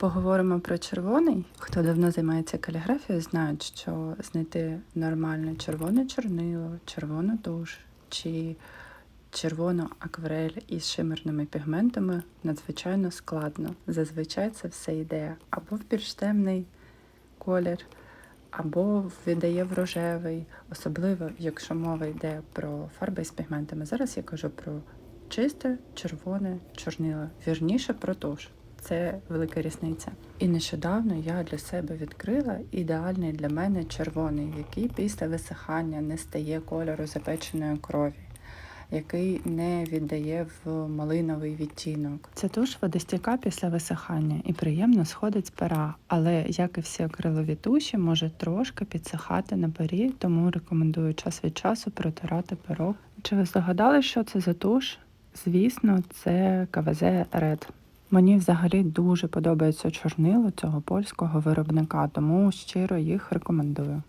Поговоримо про червоний. Хто давно займається каліграфією, знають, що знайти нормальне червоне чорнило, червону туш чи червону акварель із шимерними пігментами надзвичайно складно. Зазвичай це все йде або в більш темний колір, або віддає в рожевий, особливо якщо мова йде про фарби з пігментами. Зараз я кажу про чисте червоне чорнило, вірніше про туш. Це велика різниця. І нещодавно я для себе відкрила ідеальний для мене червоний, який після висихання не стає кольору запеченої крові, який не віддає в малиновий відтінок. Це туш водостійка після висихання і приємно сходить з пера, але як і всі акрилові туші, може трошки підсихати на пері, тому рекомендую час від часу протирати перо. Чи ви здогадали, що це за туш? Звісно, це КВЗ Red. Мені взагалі дуже подобається чорнило цього польського виробника, тому щиро їх рекомендую.